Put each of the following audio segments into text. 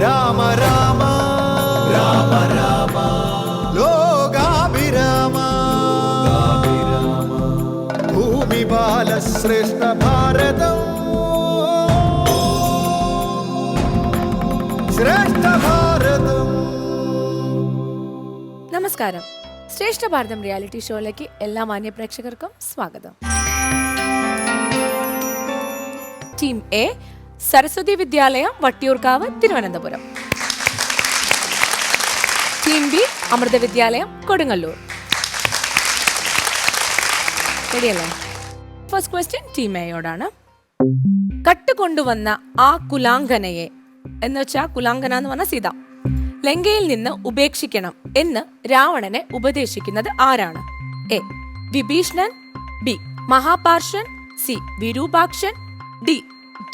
രാമ രാമ. രാമ രാമ ലോകാഭിരാമ. ഭൂമി ബാലശ്രേഷ്ഠ ഭാരതം. ശ്രേഷ്ഠ ഭാരതം. നമസ്കാരം. ശ്രേഷ്ഠ ഭാരതം റിയാലിറ്റി ഷോയിലേക്ക് എല്ലാ മാന്യ പ്രേക്ഷകർക്കും സ്വാഗതം. Team A Saraswathi Vidyalayam Vattiyoorkavu Thiruvananthapuram. Team B Amrita Vidyalayam Kodungallur. ശരിയല്ലേ ഫസ്റ്റ് ക്വസ്റ്റ്യൻ ടീം എയോടാണ് കട്ടുകൊണ്ടുവന്ന ആ കുലാങ്കനയെ എന്ന് വെച്ചാൽ കുലാങ്കന എന്ന് പറഞ്ഞ സീത. ലങ്കയിൽ നിന്ന് ഉപേക്ഷിക്കണം എന്ന് രാവണനെ ഉപദേശിക്കുന്നത് ആരാണ്? A Vibhishanan B Mahaparshwan C Virupakshan D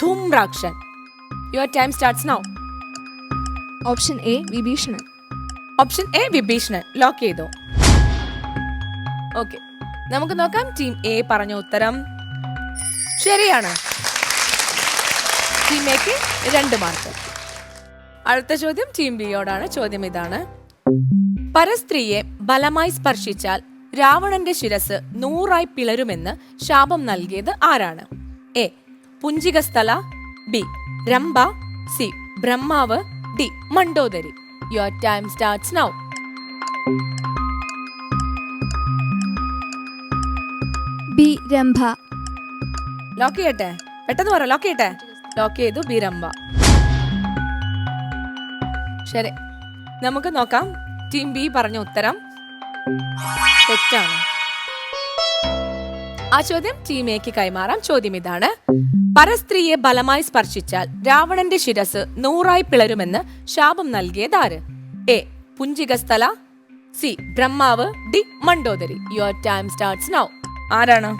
Dhumrakshan. Your time starts now option A Vibhishanan option A Vibhishanan lock ചെയ്തോ. ഓക്കെ നമുക്ക് നോക്കാം. ടീം എ പറഞ്ഞ ഉത്തരം. ശരിയാണ്. ടീം എക്ക് രണ്ട് മാർക്ക് അടുത്ത ചോദ്യം ടീം ബിയോടാണ് ചോദ്യം ഇതാണ്. പരസ്ത്രീയെ ബലമായി സ്പർശിച്ചാൽ രാവണന്റെ ശിരസ് നൂറായി പിളരുമെന്ന് ശാപം നൽകിയത് ആരാണ്? A Punjikasthala B Rambha C Brahmav D Mandodari. Your time starts now B Rambha. Lock ചെയ്യട്ടെ? പെട്ടെന്ന് പറ ലോക്ക് ചെയ്യട്ടെ? ലോക്ക് ചെയ്തു ബി രംഭ. ശരി. നമുക്ക് നോക്കാം. ടീം ബി പറഞ്ഞ ഉത്തരം തെറ്റാണ്. ആ ചോദ്യം ടീം എക്ക് കൈമാറാം. ചോദ്യം ഇതാണ്. പരസ്ത്രീയെ ബലമായി സ്പർശിച്ചാൽ രാവണന്റെ ശിരസ് നൂറായി പിളരുമെന്ന് ശാപം നൽകിയത് ആര് A. Punjikasthala C. Brahmav D. Mandodari. Your time starts now. ആരാണ്?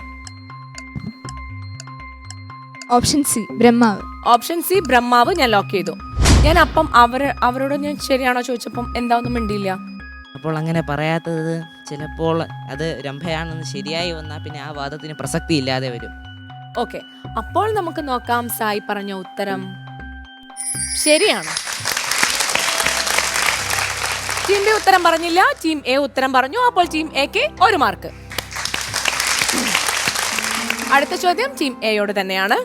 Option C Brahmav. Option C Brahmav ഞാൻ ലോക്ക് ചെയ്തു. ഞാൻ അപ്പം അവർ അവരോട് ഞാൻ ശരിയാണോ ചോദിച്ചപ്പം എന്താ ഒന്നും മിണ്ടിയില്ല. അപ്പോൾ അങ്ങനെ പറയാത്തത് ചിലപ്പോൾ അത് രംഭയാണെന്ന് ശരിയായി വന്നാൽ പിന്നെ ആ വാദത്തിന് പ്രസക്തി ഇല്ലാതെ വരും. ഓക്കെ അപ്പോൾ നമുക്ക് നോക്കാം സായി പറഞ്ഞ ഉത്തരം. ശരിയാണ്. ടീം ബി ഉത്തരം പറഞ്ഞില്ല ടീം എ ഉത്തരം പറഞ്ഞു അപ്പോൾ ടീം എക്ക് ഒരു മാർക്ക്. അടുത്ത ചോദ്യം ടീം എയോട് തന്നെയാണ്.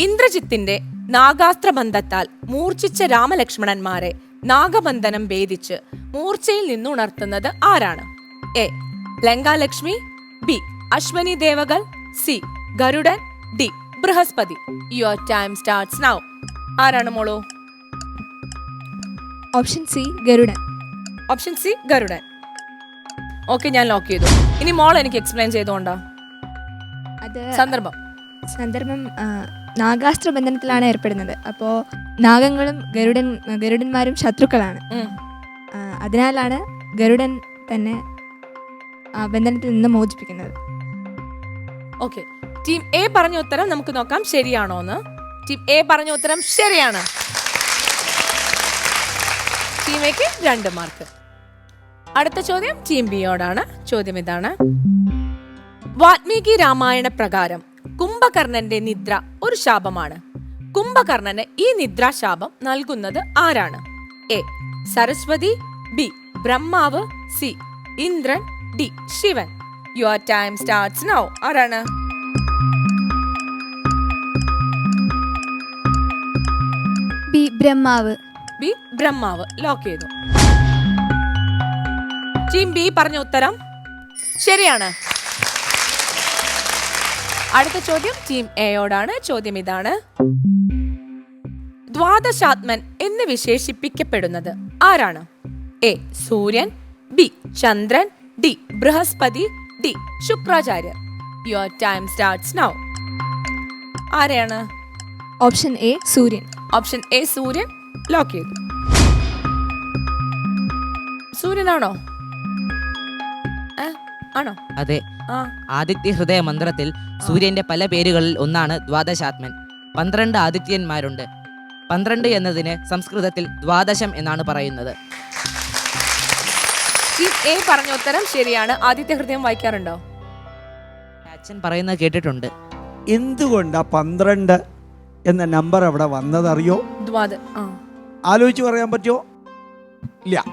ഇന്ദ്രജിത്തിന്റെ നാഗാസ്ത്ര ബന്ധത്താൽ മൂർച്ഛിച്ച രാമലക്ഷ്മണന്മാരെ നാഗബന്ധനം ഭേദിച്ച് മൂർച്ചയിൽ നിന്നുണർത്തുന്നത് ആരാണ്? A. Lankalakshmi B. Ashwini ദേവകൾ C Garudan. D Brihaspati. Your time starts now ആരാണ് മോളോ? Option C Garudan. Option C Garudan. Okay ഞാൻ ലോക്ക് ചെയ്തു. ഇനി മോൾ എനിക്ക് എക്സ്പ്ലെയിൻ ചെയ്തുകൊണ്ടോ അത് സന്ദർഭം. സന്ദർഭം നാഗാസ്ത്ര ബന്ധനത്തിലാണ് ഏർപ്പെടുന്നത്. അപ്പോൾ നാഗങ്ങളും ഗരുഡൻ ഗരുഡന്മാരും ശത്രുക്കളാണ്. അതിനാലാണ് ഗരുഡൻ തന്നെ ബന്ധനത്തിൽ നിന്ന് മോചിപ്പിക്കുന്നത്. ഓക്കെ ടീം എ പറഞ്ഞ ഉത്തരം നമുക്ക് നോക്കാം. ശരിയാണോ എന്ന് ടീം എ പറഞ്ഞ ഉത്തരം ശരിയാണ്. ടീം എക്ക് രണ്ട് മാർക്ക് അടുത്ത ചോദ്യം ടീം ബിയോടാണ് ചോദ്യം ഇതാണ്. വാത്മീകി രാമായണ പ്രകാരം കുംഭകർണന്റെ നിദ്ര ഒരു ശാപമാണ്. കുംഭകർണന് ഈ നിദ്രാശാപം നൽകുന്നത് ആരാണ്? A Saraswathi B Brahmav C Indran D Shivan. Your time starts now ആരാണ്? B Brahmav. B Brahmav. Lock ചെയ്തു. ടീം ബി പറഞ്ഞ ഉത്തരം ശരിയാണ്. അടുത്ത ചോദ്യം ടീം എയോടാണ്. ചോദ്യം ഇതാണ്. ദ്വാദശാത്മൻ എന്ന് വിശേഷിപ്പിക്കപ്പെടുന്നത് ആരാണ്? A. Suryan B. Chandran D. Brihaspati D Shukracharya. Your time starts now ആരെയാണ്? Option A Suryan option A Suryan lock ചെയ്തു. സൂര്യനാണോ? ആണോ? അതെ. ആ. ആദിത്യ ഹൃദയ മന്ത്രത്തിൽ സൂര്യന്റെ പല പേരുകളിൽ ഒന്നാണ് ദ്വാദശാത്മൻ. പന്ത്രണ്ട് ആദിത്യന്മാരുണ്ട്. പന്ത്രണ്ട് എന്നതിന് സംസ്കൃതത്തിൽ ദ്വാദശം എന്നാണ് പറയുന്നത്. ടീം എ പറഞ്ഞ ഉത്തരം ശരിയാണ്. ആദ്യത്തെ ഹൃദയം വായിക്കാറുണ്ടോ? അച്ഛൻ പറയുന്നത് കേട്ടിട്ടുണ്ട്. എന്തുകൊണ്ടാ പന്ത്രണ്ട് എന്ന നമ്പർ അവിടെ വന്നതറിയോ? ദ്വാദ ആ. ആലോചിച്ച് പറയാൻ പറ്റുമോ? ഇല്ല.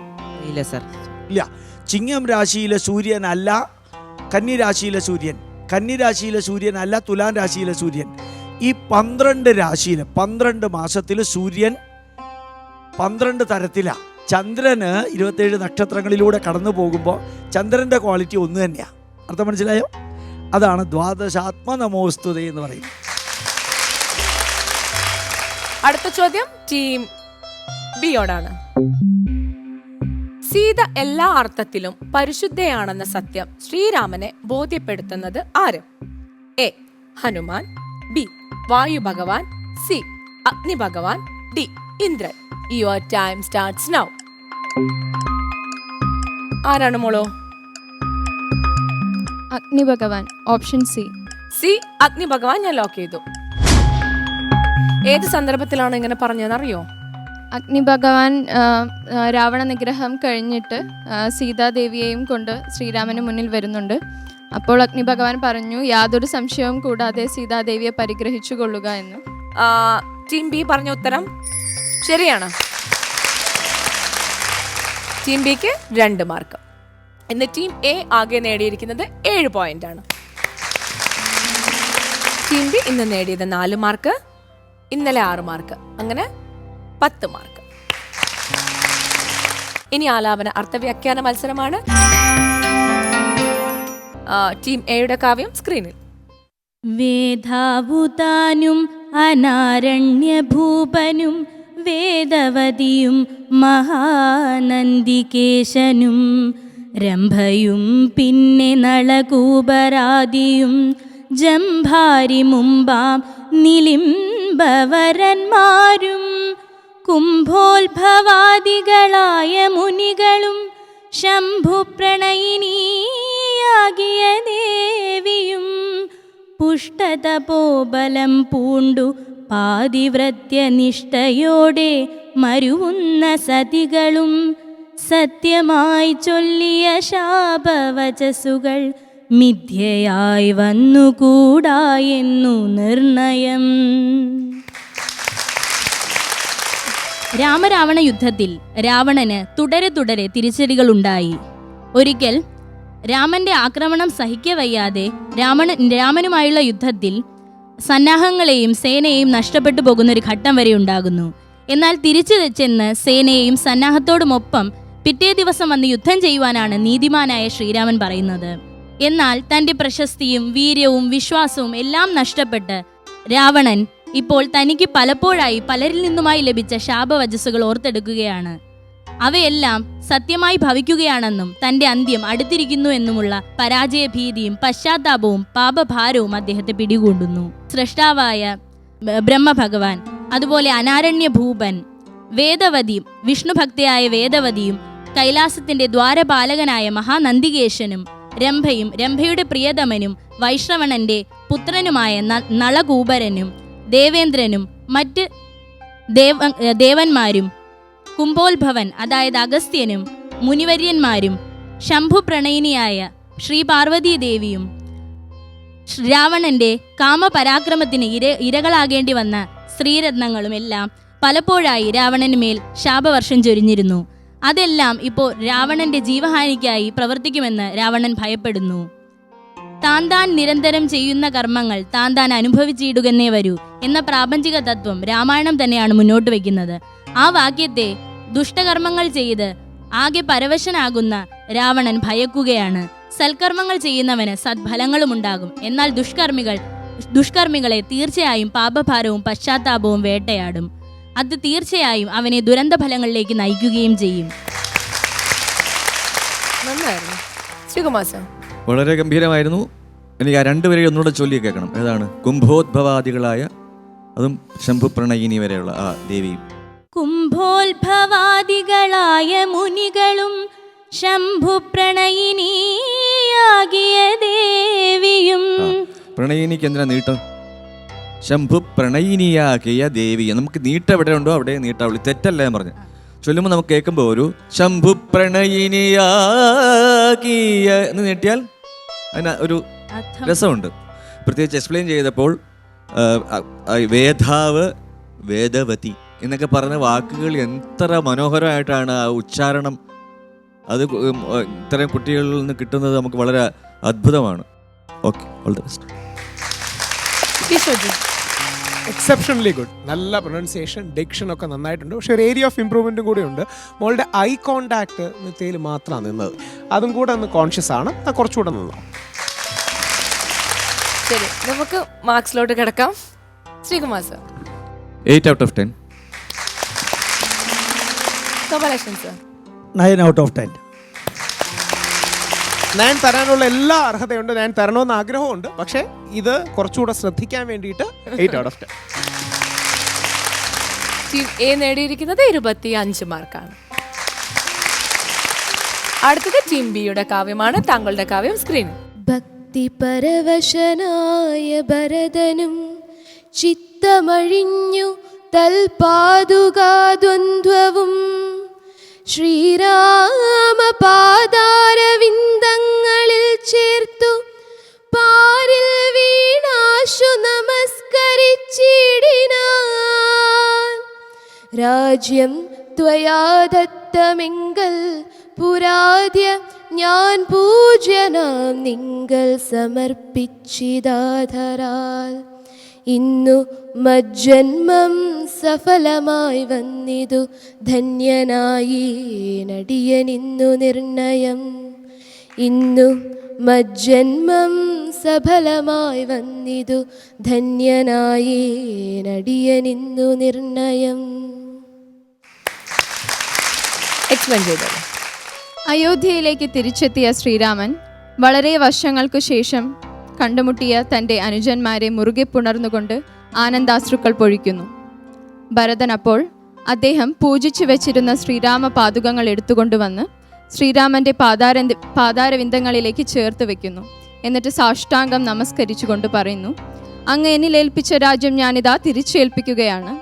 ഇല്ല സർ. ഇല്ല. ചിങ്ങം രാശിയിലെ സൂര്യൻ അല്ല കന്നി രാശിയിലെ സൂര്യൻ. കന്നി രാശിയിലെ സൂര്യൻ അല്ല തുലാം രാശിയിലെ സൂര്യൻ. ഈ പന്ത്രണ്ട് രാശിയിൽ പന്ത്രണ്ട് മാസത്തിൽ സൂര്യൻ പന്ത്രണ്ട് തരത്തിലാണ് ചന്ദ്രന് ഇരുപത്തേഴ് നക്ഷത്രങ്ങളിലൂടെ കടന്നു പോകുമ്പോൾ ചന്ദ്രന്റെ ക്വാളിറ്റി ഒന്ന് തന്നെയാണ് അർത്ഥം മനസ്സിലായോ? അതാണ് ദ്വാദശാത്മ നമോസ്തുത എന്ന് പറയുന്നത്. അടുത്ത ചോദ്യം ടീം ബിയോടാണ് സീത എല്ലാ അർത്ഥത്തിലും പരിശുദ്ധയാണെന്ന സത്യം ശ്രീരാമനെ ബോധ്യപ്പെടുത്തുന്നത് ആര്? എ ഹനുമാൻ ബി വായു Bhagavan C Agni Bhagavan D Indran. Your time starts now ആരാണ് മോളോ? അഗ്നി ഭഗവാൻ ഓപ്ഷൻ സി. സി അഗ്നി ഭഗവാൻ ഞാൻ ലോക്ക് ചെയ്തു. ഏത് സന്ദർഭത്തിലാണ് ഇങ്ങനെ പറഞ്ഞതെന്നറിയോ? അഗ്നി ഭഗവാൻ രാവണ നിഗ്രഹം കഴിഞ്ഞിട്ട് സീതാദേവിയെയും കൊണ്ട് ശ്രീരാമന് മുന്നിൽ വരുന്നുണ്ട്. അപ്പോൾ അഗ്നി ഭഗവാൻ പറഞ്ഞു യാതൊരു സംശയവും കൂടാതെ സീതാദേവിയെ പരിഗ്രഹിച്ചു കൊള്ളുക എന്ന് ടീം ബി പറഞ്ഞ ഉത്തരം ശരിയാണ്. ടീം ബിക്ക് രണ്ട് മാർക്ക് ഇന്ന് ടീം എ ആകെ നേടിയിരിക്കുന്നത് ഏഴ് പോയിന്റ് ആണ്. ടീം ബി ഇന്ന് നേടിയത് നാല് മാർക്ക് ഇന്നലെ ആറ് മാർക്ക് അങ്ങനെ പത്ത് മാർക്ക് ഇനി ആലാപന അർത്ഥവ്യാഖ്യാന മത്സരമാണ്. ടീം എയുടെ കാവ്യം സ്ക്രീനിൽ വേദാവുതാനും അനാരണ്യഭൂപനും വേദവതിയും മഹാനന്ദികേശനും രംഭയും പിന്നെ നളകൂപരാദിയും ജംഭാരി മുമ്പാം നിലിംബവരന്മാരും കുംഭോത്ഭവാദികളായ മുനികളും ശംഭുപ്രണയിനിയാകിയ ദേവിയും പുഷ്ടതപോബലം പൂണ്ടു പാതിവ്രത്യനിഷ്ഠയോടെ മരുവുന്ന സതികളും സത്യമായി ചൊല്ലിയ ശാപവചസുകൾ മിഥ്യയായി വന്നുകൂടാ എന്നു നിർണയം. രാമരാവണ യുദ്ധത്തിൽ രാവണന് തുടരെ തുടരെ തിരിച്ചടികളുണ്ടായി. ഒരിക്കൽ രാമന്റെ ആക്രമണം സഹിക്കവയ്യാതെ രാമണ രാമനുമായുള്ള യുദ്ധത്തിൽ സന്നാഹങ്ങളെയും സേനയെയും നഷ്ടപ്പെട്ടു പോകുന്ന ഒരു ഘട്ടം വരെ ഉണ്ടാകുന്നു. എന്നാൽ തിരിച്ചു ചെന്ന് സേനയെയും സന്നാഹത്തോടുമൊപ്പം പിറ്റേ ദിവസം വന്ന് യുദ്ധം ചെയ്യുവാനാണ് നീതിമാനായ ശ്രീരാമൻ പറയുന്നത്. എന്നാൽ തന്റെ പ്രശസ്തിയും വീര്യവും വിശ്വാസവും എല്ലാം നഷ്ടപ്പെട്ട് രാവണൻ ഇപ്പോൾ തനിക്ക് പലപ്പോഴായി പലരിൽ നിന്നുമായി ലഭിച്ച ശാപവചസ്സുകൾ ഓർത്തെടുക്കുകയാണ്. അവയെല്ലാം സത്യമായി ഭവിക്കുകയാണെന്നും തന്റെ അന്ത്യം അടുത്തിരിക്കുന്നു എന്നുമുള്ള പരാജയഭീതിയും പശ്ചാത്താപവും പാപഭാരവും അദ്ദേഹത്തെ പിടികൂടുന്നു. സൃഷ്ടാവായ ബ്രഹ്മഭഗവാൻ അതുപോലെ അനാരണ്യ ഭൂപൻ വേദവതിയും വിഷ്ണുഭക്തയായ വേദവതിയും കൈലാസത്തിന്റെ ദ്വാരപാലകനായ മഹാനന്ദികേശനും രംഭയും രംഭയുടെ പ്രിയതമനും വൈശ്രവണന്റെ പുത്രനുമായ നളകൂപരനും ദേവേന്ദ്രനും മറ്റ് ദേവ ദേവന്മാരും കുംഭോത്ഭവൻ അതായത് അഗസ്ത്യനും മുനിവര്യന്മാരും ശംഭു പ്രണയിനിയായ ശ്രീ പാർവതീ ദേവിയും ശ്രീ രാവണന്റെ കാമപരാക്രമത്തിന് ഇര ഇരകളാകേണ്ടി വന്ന സ്ത്രീരത്നങ്ങളും എല്ലാം പലപ്പോഴായി രാവണന് മേൽ ശാപവർഷം ചൊരിഞ്ഞിരുന്നു. അതെല്ലാം ഇപ്പോൾ രാവണന്റെ ജീവഹാനിക്കായി പ്രവർത്തിക്കുമെന്ന് രാവണൻ ഭയപ്പെടുന്നു. താൻ താൻ നിരന്തരം ചെയ്യുന്ന കർമ്മങ്ങൾ താൻ താൻ അനുഭവിച്ചിടുകന്നേ വരൂ എന്ന പ്രാപഞ്ചിക തത്വം രാമായണം തന്നെയാണ് മുന്നോട്ട് വയ്ക്കുന്നത്. ആ വാക്യത്തെ ദുഷ്ടകർമ്മങ്ങൾ ചെയ്ത് ആകെ പരവശനാകുന്ന രാവണൻ ഭയക്കുകയാണ്. സൽക്കർമ്മങ്ങൾ ചെയ്യുന്നവന് സദ്ഫലങ്ങളും ഉണ്ടാകും എന്നാൽ ദുഷ്കർമ്മികൾ ദുഷ്കർമ്മികളെ തീർച്ചയായും പാപഭാരവും പശ്ചാത്താപവും വേട്ടയാടും. അത് തീർച്ചയായും അവനെ ദുരന്ത ഫലങ്ങളിലേക്ക് നയിക്കുകയും ചെയ്യും. വളരെ ഗംഭീരമായിരുന്നു. എനിക്ക് ആ രണ്ടുപേരെയും ഒന്നുകൂടെ ചൊല്ലി കേൾക്കണം. ഏതാണ്? കുംഭോദ്ഭവാദികളായ അതും ശംഭുപ്രണയിനി വരെയുള്ള ആ ദേവിയും. കുംഭോത്ഭവാദികളായ മുനികളും ശംഭുപ്രണയിനിയാകിയ ദേവിയും. പ്രണയിനിക്ക് എന്തിനാ നീട്ടം? ശംഭു പ്രണയിനിയാകിയ ദേവി നമുക്ക് നീട്ടം എവിടെ ഉണ്ടോ അവിടെ നീട്ടാവുള്ളൂ. തെറ്റല്ല ഞാൻ പറഞ്ഞു. ചൊല്ലുമ്പോൾ നമുക്ക് കേൾക്കുമ്പോൾ ഒരു ശംഭു പ്രണയിനിയാകിയ എന്ന് നീട്ടിയാൽ അതിന് ഒരു രസമുണ്ട്. പ്രത്യേകിച്ച് എക്സ്പ്ലെയിൻ ചെയ്തപ്പോൾ വേധാവ് വേദവതി എന്നൊക്കെ പറഞ്ഞ വാക്കുകൾ എത്ര മനോഹരമായിട്ടാണ് ആ ഉച്ചാരണം. അത് ഇത്രയും ഇത്തരം കുട്ടികളിൽ നിന്ന് കിട്ടുന്നത് നമുക്ക് വളരെ അത്ഭുതമാണ്. Okay all the best exceptionally good നല്ല പ്രൊനൗൺസിയേഷൻ ഡിക്ഷൻ ഒക്കെ നന്നായിട്ടുണ്ട്. പക്ഷേ ഒരു ഏരിയ ഓഫ് ഇമ്പ്രൂവ്മെന്റും കൂടെ ഉണ്ട്. മോളുടെ ഐ കോണ്ടാക്ട് നിത്യയിൽ മാത്രമാണ് നിന്നത്. അതും കൂടെ ഒന്ന് കോൺഷ്യസ് ആണ്. അത് കുറച്ചുകൂടെ നിന്നു ശരി നമുക്ക് മാർക്സിലോട്ട് കിടക്കാം. Sreekumar sir eight out of ten sir nine out of ten ഞാൻ തരാനുള്ള എല്ലാ അർഹതയുണ്ട്. ഞാൻ തരണമെന്ന് ആഗ്രഹമുണ്ട്. പക്ഷേ ഇത് കുറച്ചുകൂടെ ശ്രദ്ധിക്കാൻ വേണ്ടിയിട്ട് eight out of ten team A നേടിയിരിക്കുന്നത് ഇരുപത്തി അഞ്ച് മാർക്കാണ്. അടുത്തത് ടീം ബിയുടെ കാവ്യമാണ്. താങ്കളുടെ കാവ്യം സ്ക്രീൻ ഭക്തി പരവശനായ ഭരതനും ചിത്തമഴിഞ്ഞു തൽപാതുകാദ്വന്ദ്വവും ശ്രീരാമ പാതാരവിന്ദങ്ങളിൽ ചേർത്തു. പാരിൽ വീണാശു നമസ്കരിച്ചിടിനാൻ. രാജ്യം ത്വയാ ദത്തമെങ്കൽ പുരാദ്യ ഞാൻ പൂജ്യനാം നിങ്ങൾ സമർപ്പിച്ചിതാധരാൽ. ഇന്നു മജ്ജന്മം സഫലമായി വന്നിതു. ധന്യനായി നടിയനിന്നു നിർണയം. ഇന്നു മജ്ജന്മം സഫലമായി വന്നിതു. ധന്യനായി നടിയനിന്നു നിർണയം. അയോധ്യയിലേക്ക് തിരിച്ചെത്തിയ ശ്രീരാമൻ വളരെ വർഷങ്ങൾക്കു ശേഷം കണ്ടുമുട്ടിയ തന്റെ അനുജന്മാരെ മുറുകെ പുണർന്നുകൊണ്ട് ആനന്ദാശ്രുക്കൾ പൊഴിക്കുന്നു. ഭരതൻ അപ്പോൾ അദ്ദേഹം പൂജിച്ചു വെച്ചിരുന്ന ശ്രീരാമ പാതുകങ്ങൾ എടുത്തുകൊണ്ടുവന്ന് ശ്രീരാമന്റെ പാതാര പാതാരവിന്ദങ്ങളിലേക്ക് ചേർത്ത് വെക്കുന്നു. എന്നിട്ട് സാഷ്ടാംഗം നമസ്കരിച്ചുകൊണ്ട് പറയുന്നു അങ്ങ് എന്നിൽ ഏൽപ്പിച്ച രാജ്യം ഞാനിതാ തിരിച്ചേൽപ്പിക്കുകയാണ്.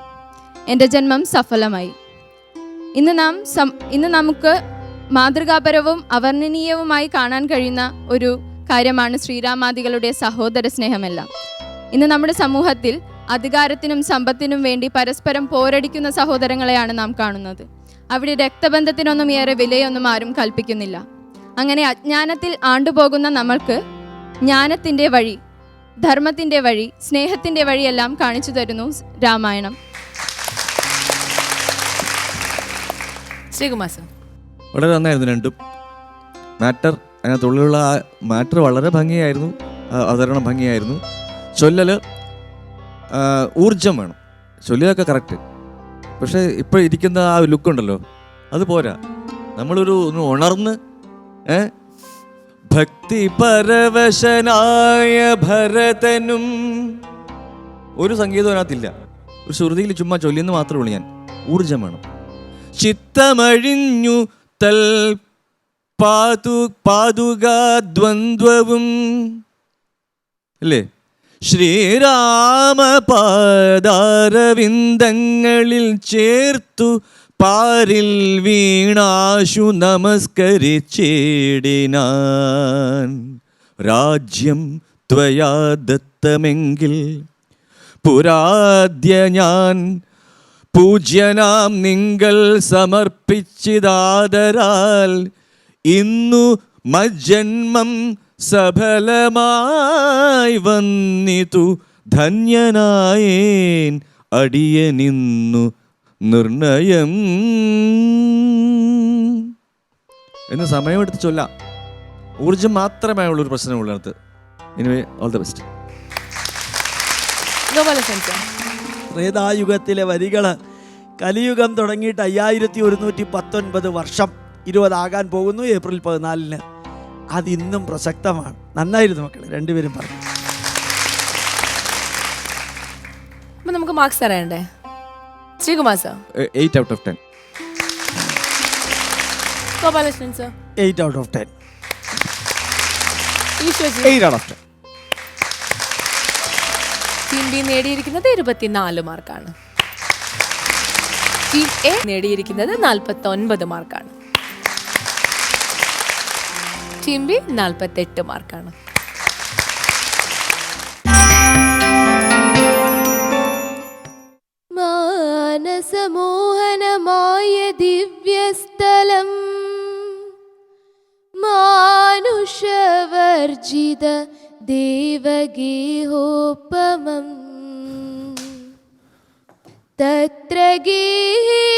എന്റെ ജന്മം സഫലമായി. ഇന്ന് നാം ഇന്ന് നമുക്ക് മാതൃകാപരവും അവർണനീയവുമായി കാണാൻ കഴിയുന്ന ഒരു കാര്യമാണ് ശ്രീരാമാദികളുടെ സഹോദര സ്നേഹമെല്ലാം. ഇന്ന് നമ്മുടെ സമൂഹത്തിൽ അധികാരത്തിനും സമ്പത്തിനും വേണ്ടി പരസ്പരം പോരടിക്കുന്ന സഹോദരങ്ങളെയാണ് നാം കാണുന്നത്. അവിടെ രക്തബന്ധത്തിനൊന്നും ഏറെ വിലയൊന്നും ആരും കൽപ്പിക്കുന്നില്ല. അങ്ങനെ അജ്ഞാനത്തിൽ ആണ്ടുപോകുന്ന നമ്മൾക്ക് ജ്ഞാനത്തിന്റെ വഴി ധർമ്മത്തിന്റെ വഴി സ്നേഹത്തിന്റെ വഴിയെല്ലാം കാണിച്ചു തരുന്നു രാമായണം. ശ്രീകുമാർ വളരെ നന്നായിരുന്നു രണ്ടും. മാറ്റർ അതിനകത്തുള്ളിലുള്ള ആ മാറ്റർ വളരെ ഭംഗിയായിരുന്നു അവതരണം ഭംഗിയായിരുന്നു. ചൊല്ലൽ ഊർജം വേണം. ചൊല്ലിയതൊക്കെ കറക്റ്റ് പക്ഷേ ഇപ്പോൾ ഇരിക്കുന്ന ആ ലുക്കുണ്ടല്ലോ അത് പോരാ. നമ്മളൊരു ഒന്ന് ഉണർന്ന് ഏ? ഭക്തി പരവശനായ ഭരതനും ഒരു സംഗീതം അതിനകത്തില്ല. ഒരു ശ്രുതിയിൽ ചുമ്മാ ചൊല്ലിയെന്ന് മാത്രമേ ഉള്ളൂ ഞാൻ. ഊർജം വേണം. ചിത്തമഴിഞ്ഞു തൽ പാതു പാതുകാ ദ്വന്ദ്വവും അല്ലേ? ശ്രീരാമ പാദാരവിന്ദങ്ങളിൽ ചേർത്തു പാരിൽ വീണാശു നമസ്കരിച്ചേടിനാൻ. രാജ്യം ത്വയാ ദത്തമെങ്കിൽ പുരാദ്യ ഞാൻ പൂജ്യനാം നിങ്ങൾ സമർപ്പിച്ചിതാദരാൽ ഇന്നു മജ്ജന്മം സഫലമായി വന്നിതു. ധന്യനായേൻ അടിയനിന്നു നിർണയം. എന്ന് സമയമെടുത്ത് ചൊല്ലാം. ഊർജം മാത്രമേ ഉള്ളൊരു പ്രശ്നം അടുത്ത്. എനിവേ ഓൾ ദ ബെസ്റ്റ് ത്രേതായുഗത്തിലെ വരികൾ കലിയുഗം തുടങ്ങിയിട്ട് അയ്യായിരത്തി ഒരുന്നൂറ്റി പത്തൊൻപത് വർഷം. ഇരുപതാകാൻ പോകുന്നു ഏപ്രിൽ പതിനാലിന്. അതിന്നും പ്രസക്തമാണ്. നന്നായിരുന്നു മക്കളെ രണ്ടുപേരും പറഞ്ഞു. അപ്പൊ നമുക്ക് മാർക്സ് അറിയണ്ടേ Sreekumar sir eight out of ten Gopalakrishnan sir eight out of ten Eeshwaji eight out of ten team B നേടിയിരിക്കുന്നത് ഇരുപത്തിനാല് മാർക്കാണ് ടീം എ നേടിയിരിക്കുന്നത് നാൽപ്പത്തി ഒൻപത് മാർക്കാണ് ഇരുന്നൂറ്റി എമ്പി നാൽപ്പത്തെട്ട് മാർക്കാണ്. മാനസമോഹനമായ ദിവ്യസ്ഥലം മാനുഷവർജിത ദേവഗീഹോപമം. തത്ര ഗേഹേ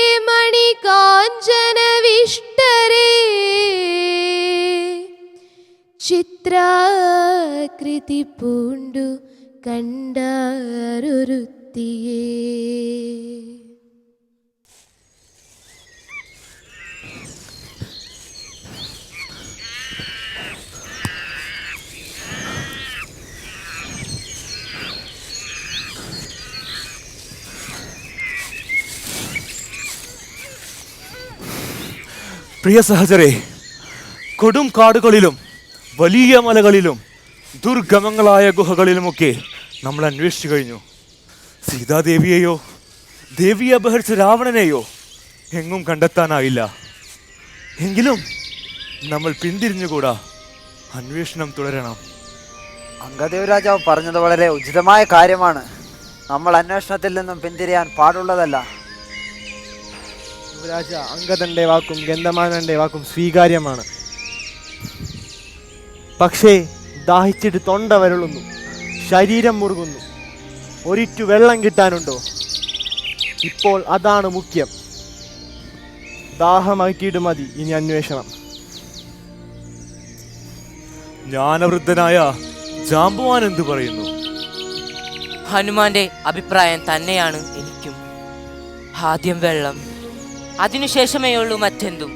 ചിത്രാകൃതി പൂണ്ടു കണ്ടാരൊരുത്തിയേ. പ്രിയ സഹചരേ കൊടും കാടുകളിലും വലിയ മലകളിലും ദുർഗമങ്ങളായ ഗുഹകളിലുമൊക്കെ നമ്മൾ അന്വേഷിച്ചു കഴിഞ്ഞു. സീതാദേവിയെയോ ദേവി അപഹരിച്ച രാവണനെയോ എങ്ങും കണ്ടെത്താനായില്ല. എങ്കിലും നമ്മൾ പിന്തിരിഞ്ഞുകൂടാ. അന്വേഷണം തുടരണം. അംഗദേവ് രാജാവ് പറഞ്ഞത് വളരെ ഉചിതമായ കാര്യമാണ്. നമ്മൾ അന്വേഷണത്തിൽ നിന്നും പിന്തിരിയാൻ പാടുള്ളതല്ല. രാജ അംഗദന്റെ വാക്കും ഗന്ധമാനന്റെ വാക്കും സ്വീകാര്യമാണ്. പക്ഷേ ദാഹിച്ചിട്ട് തൊണ്ട വരളുന്നു. ശരീരം മുറുകുന്നു. ഒരിറ്റു വെള്ളം കിട്ടാനുണ്ടോ? ഇപ്പോൾ അതാണ് മുഖ്യം. ദാഹമാക്കിയിട്ട് മതി. ഇനി അന്വേഷണം. ജ്ഞാനവൃദ്ധനായ ജാമ്പുവാൻ എന്തു പറയുന്നു? ഹനുമാന്റെ അഭിപ്രായം തന്നെയാണ് എനിക്കും. ആദ്യം വെള്ളം അതിനുശേഷമേ ഉള്ളൂ മറ്റെന്തും.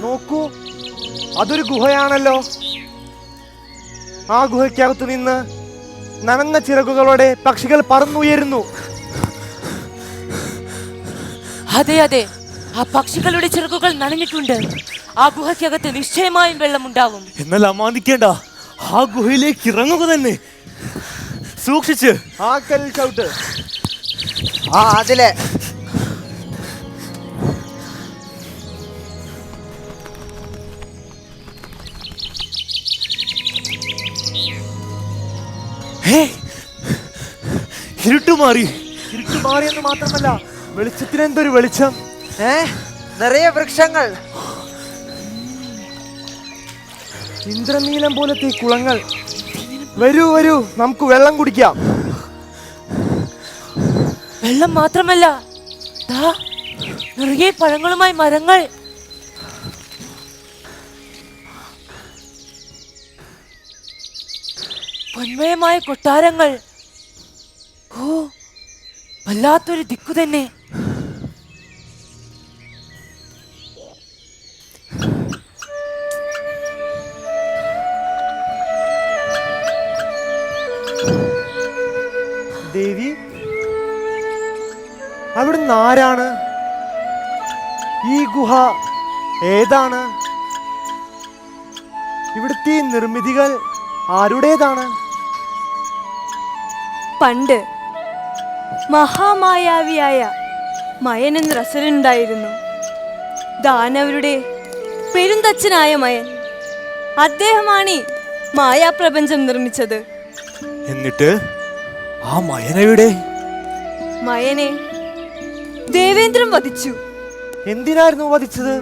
നോക്കൂ. അതൊരു ഗുഹയാണല്ലോ. ആ ഗുഹയ്ക്കകത്തു നിന്ന് നനഞ്ഞ ചിറകുകളോടെ പക്ഷികൾ പറന്നുയരുന്നു. അതെ അതെ. ആ പക്ഷികളുടെ ചിറകുകൾ നനഞ്ഞിട്ടുണ്ട്. ആ ഗുഹയ്ക്കകത്ത് നിശ്ചയമായും വെള്ളമുണ്ടാവും. എന്നാൽ അമാന്തിക്കേണ്ട ആ ഗുഹയിലേക്ക് ഇറങ്ങുക തന്നെ. സൂക്ഷിച്ച്. ആ കല്ലിൽ ചവിട്ട്. ആ അതിലെ ഹേ ഇരുട്ടുമാറി. ഇരുട്ട് മാറിയെന്ന് മാത്രമല്ല വെളിച്ചത്തിന് എന്തൊരു വെളിച്ചം? ഏ? നിറയെ വൃക്ഷങ്ങൾ. ഇന്ദ്രനീലം പോലത്തെ ഈ കുളങ്ങൾ. വരൂ വരൂ നമുക്ക് വെള്ളം കുടിക്കാം. വെള്ളം മാത്രമല്ല ദാ നിറയെ പഴങ്ങളുമായി മരങ്ങൾ. പൊന്മയമായ കൊട്ടാരങ്ങൾ. ഓ വല്ലാത്തൊരു ദിക്കു തന്നെ. ദേവി അവിടുന്ന് ആരാണ്? ഈ ഗുഹ ഏതാണ്? ഇവിടുത്തെ നിർമ്മിതികൾ ആരുടേതാണ്? പണ്ട് മഹാമായാവിയായ മയൻ എന്ന റസലുണ്ടായിരുന്നു ദാനവരുടെ പെരുന്തച്ഛനായ മയൻ അദ്ദേഹമാണ് മായാപ്രപഞ്ചം നിർമ്മിച്ചത്. എന്നിട്ട് ആ മയനയുടെ മയനെ ദേവേന്ദ്രൻ വധിച്ചു. എന്തിനായിരുന്നു വധിച്ചത്?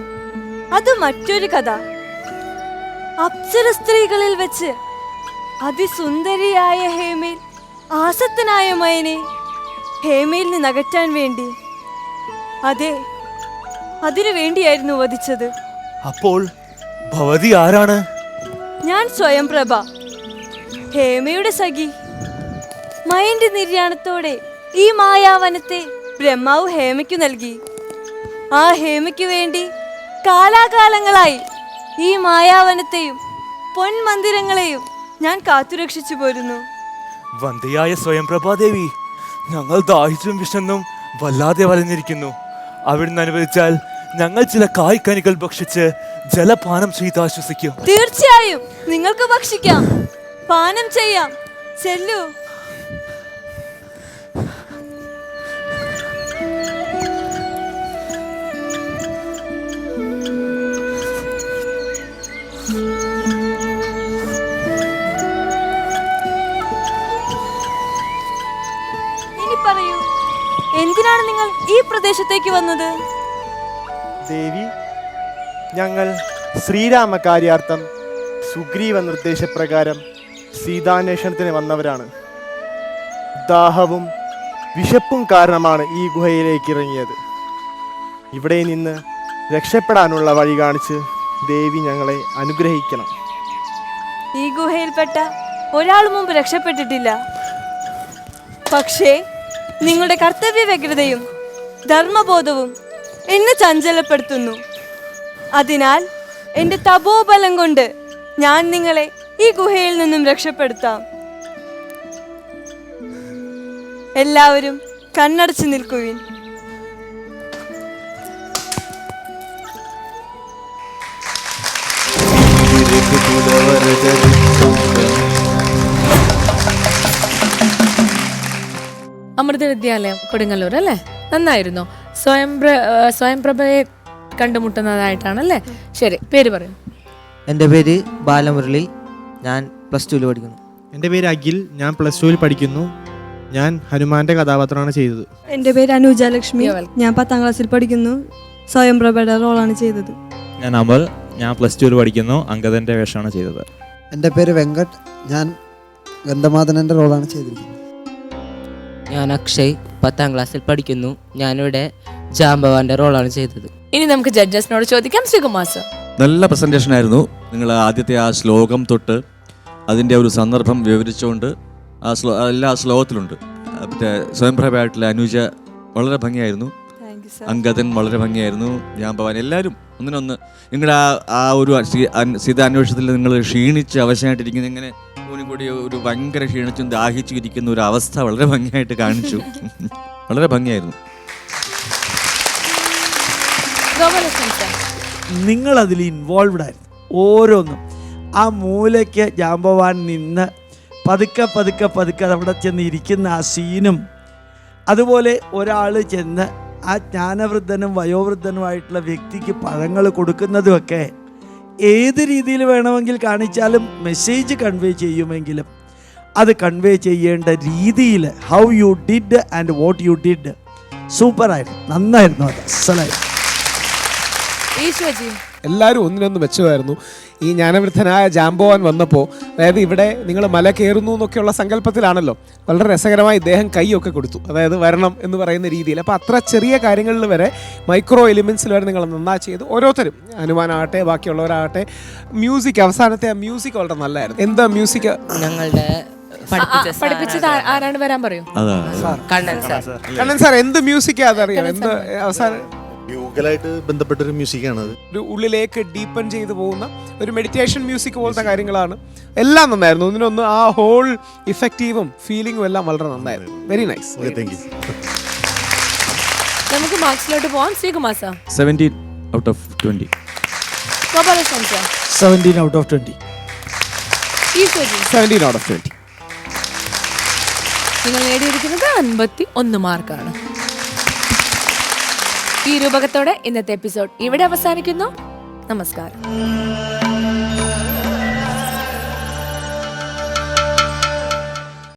അത് മറ്റൊരു കഥ. അപ്സര സ്ത്രീകളിൽ വെച്ച് അതിസുന്ദരിയായ ഹേമയിൽ ആസക്തനായ മയനെ ഹേമയിൽ നിന്ന് അകറ്റാൻ വേണ്ടി. അതെ അതിനു വേണ്ടിയായിരുന്നു വധിച്ചത്. അപ്പോൾ ഭവതി ആരാണ്? ഞാൻ സ്വയം പ്രഭ. ഹേമയുടെ സഖി. മയന്റെ നിര്യാണത്തോടെ ഈ മായാവനത്തെ ബ്രഹ്മാവ് ഹേമയ്ക്കു നൽകി. ആ ഹേമയ്ക്കു വേണ്ടി കാലാകാലങ്ങളായി ഈ മായാവനത്തെയും പൊൻമന്ദിരങ്ങളെയും ഞാൻ കാത്തുരക്ഷിച്ചു പോരുന്നു. വന്ധ്യയായ സ്വയംപ്രഭാദേവി ഞങ്ങൾ ദാഹിച്ചും വിശന്നും വല്ലാതെ വലഞ്ഞിരിക്കുന്നു. അവിടുന്ന് അനുവദിച്ചാൽ ഞങ്ങൾ ചില കായ്ക്കനികൾ ഭക്ഷിച്ച് ജലപാനം ചെയ്ത് ആശ്വസിക്കും. തീർച്ചയായും നിങ്ങൾക്ക് ഭക്ഷിക്കാം. പാനം ചെയ്യാം. ചെല്ലു. ഇനി നിങ്ങൾ ഈ പ്രദേശത്തേക്ക് വന്നത്? ദേവി ഞങ്ങൾ ശ്രീരാമകാര്യാർത്ഥം സുഗ്രീവ നിർദ്ദേശപ്രകാരം സീതാന്വേഷണത്തിന് വന്നവരാണ്. ദാഹവും വിശപ്പും കാരണമാണ് ഈ ഗുഹയിലേക്ക് ഇറങ്ങിയത് ഇവിടെ നിന്ന് രക്ഷപ്പെടാനുള്ള വഴി കാണിച്ച് ദേവി ഞങ്ങളെ അനുഗ്രഹിക്കണം. ഈ ഗുഹയിൽപ്പെട്ട ഒരാൾ മുമ്പ് രക്ഷപ്പെട്ടിട്ടില്ല. പക്ഷേ നിങ്ങളുടെ കർത്തവ്യ വ്യഗ്രതയും ധർമ്മബോധവും എന്നെ ചഞ്ചലപ്പെടുത്തുന്നു. അതിനാൽ എന്റെ തപോബലം കൊണ്ട് ഞാൻ നിങ്ങളെ ഈ ഗുഹയിൽ നിന്നും രക്ഷപ്പെടുത്താം. എല്ലാവരും കണ്ണടച്ചു നിൽക്കുവിൻ. അമൃത വിദ്യാലയം കൊടുങ്ങല്ലൂർ അല്ലേ? നന്നായിരുന്നു. സ്വയം സ്വയംപ്രഭയെ ആ, സ്വയം പ്രഭയെ കണ്ടുമുട്ടുന്നതായിട്ടാണ് അല്ലേ ശരി പേര് പറയും. എന്റെ പേര് ബാലമുരളി. ഞാൻ പ്ലസ് ടുവിൽ പഠിക്കുന്നു. എന്റെ പേര് അഖിൽ. ഞാൻ പ്ലസ് ടുവിൽ പഠിക്കുന്നു. ഞാൻ ഹനുമാന്റെ കഥാപാത്രമാണ് ചെയ്തത്. എന്റെ പേര് അനുജ ലക്ഷ്മി. ഞാൻ പത്താം ക്ലാസ്സിൽ പഠിക്കുന്നു. സ്വയംപ്രഭയുടെ റോളാണ് ചെയ്തത്. ഞാൻ അമൽ. ഞാൻ പ്ലസ് ടുവിൽ പഠിക്കുന്നു. അങ്കദന്റെ വേഷമാണ് ചെയ്തത്. എന്റെ പേര് വെങ്കട്ട്. ഞാൻ ഗന്ധമാദനന്റെ റോളാണ് ചെയ്തിരിക്കുന്നത്. ഞാൻ അക്ഷയ് പത്താം ക്ലാസ്സിൽ പഠിക്കുന്നു. ഞാനിവിടെ ജാംബവാന്റെ റോളാണ് ചെയ്തത്. ഇനി നമുക്ക് ജഡ്ജസിനോട് ചോദിക്കാം ശ്രീകുമാർ സർ. നല്ല പ്രസന്റേഷൻ ആയിരുന്നു. നിങ്ങൾ ആദ്യത്തെ ആ ശ്ലോകം തൊട്ട് അതിന്റെ ഒരു സന്ദർഭം വിവരിച്ചുകൊണ്ട് ആ ശ്ലോ എല്ലാ ശ്ലോകത്തിലുണ്ട്. മറ്റേ സ്വയംപ്രഭയായിട്ടുള്ള അനുജ വളരെ ഭംഗിയായിരുന്നു. അങ്കദൻ വളരെ ഭംഗിയായിരുന്നു. ഞാൻ ഭവാൻ എല്ലാവരും ഒന്നിനൊന്ന് നിങ്ങളുടെ ആ ആ ഒരു സീ- അൻ- സീത അന്വേഷണത്തിൽ നിങ്ങൾ ക്ഷീണിച്ച് അവശനായിട്ടിരിക്കുന്ന ഇങ്ങനെ കൂടി ഒരു ഭയങ്കര ക്ഷീണിച്ചും ദാഹിച്ചു ഇരിക്കുന്ന ഒരു അവസ്ഥ വളരെ ഭംഗിയായിട്ട് കാണിച്ചു. വളരെ ഭംഗിയായിരുന്നു. നിങ്ങൾ അതിൽ ഇൻവോൾവ്ഡ് ആയിരുന്നു. ഓരോന്നും. ആ മൂലയ്ക്ക് ജാമ്പവാൻ നിന്ന് പതുക്കെ പതുക്കെ പതുക്കെ അവിടെ ചെന്ന് ഇരിക്കുന്ന ആ സീനും അതുപോലെ ഒരാൾ ചെന്ന് ആ ജ്ഞാനവൃദ്ധനും വയോവൃദ്ധനുമായിട്ടുള്ള വ്യക്തിക്ക് പഴങ്ങൾ കൊടുക്കുന്നതുമൊക്കെ ഏത് രീതിയിൽ വേണമെങ്കിൽ കാണിച്ചാലും മെസ്സേജ് കൺവേ ചെയ്യുമെങ്കിലും അത് കൺവേ ചെയ്യേണ്ട രീതിയിൽ how you did and what you did സൂപ്പറായിരുന്നു. നന്നായിരുന്നു അത്. അസലായിരുന്നു ഈശ്വജി എല്ലാവരും ഒന്നിനൊന്ന് വെച്ചതായിരുന്നു ഈ ജ്ഞാനവൃദ്ധനായ ജാംബോവാൻ വന്നപ്പോൾ അതായത് ഇവിടെ നിങ്ങൾ മല കയറുന്നു എന്നൊക്കെയുള്ള സങ്കല്പത്തിലാണല്ലോ. വളരെ രസകരമായി ഇദ്ദേഹം കൈയൊക്കെ കൊടുത്തു. അതായത് വരണം എന്ന് പറയുന്ന രീതിയിൽ. അപ്പോൾ അത്ര ചെറിയ കാര്യങ്ങളിൽ വരെ മൈക്രോ എലിമെൻസിൽ വരെ നിങ്ങൾ നന്നായി ചെയ്ത്. ഓരോരുത്തരും. അനുമാനാകട്ടെ ബാക്കിയുള്ളവരാകട്ടെ. മ്യൂസിക് അവസാനത്തെ ആ മ്യൂസിക് വളരെ നല്ലതായിരുന്നു എന്താ മ്യൂസിക്? ഞങ്ങളുടെ പഠിപ്പിച്ചത് ആരാണ് വരാൻ പറയൂ? കണ്ണൻ സാർ. കണ്ണൻ സാർ എന്ത് മ്യൂസിക്കാ അതറിയാം? എന്ത് അവസാനം മ്യൂക്കലായിട്ട് ബന്ധപ്പെട്ടൊരു മ്യൂസിക്കാണ് അത്. ഒരു ഉള്ളിലേക്ക് ഡീപ്പൻ ചെയ്തു പോകുന്ന ഒരു മെഡിറ്റേഷൻ മ്യൂസിക് പോലത്തെ കാര്യങ്ങളാണ്. എല്ലാം നന്നായിരുന്നു. ഒന്നിനൊന്ന് ആ ഹോൾ ഇഫക്റ്റീവും ഫീലിംഗും എല്ലാം വളരെ നന്നായിരുന്നു. വെരി നൈസ് താങ്ക് യു നമുക്ക് മാർക്സിലോട്ട് പോവാം. Sreekumar sir. Seventeen out of twenty sir. Seventeen out of twenty seventeen out of twenty നിങ്ങൾ നേടിയിരിക്കുന്നത് അൻപത്തി ഒന്ന് മാർക്കാണ് ഈ രൂപകത്തോടെ ഇന്നത്തെ എപ്പിസോഡ് ഇവിടെ അവസാനിക്കുന്നു. നമസ്കാരം.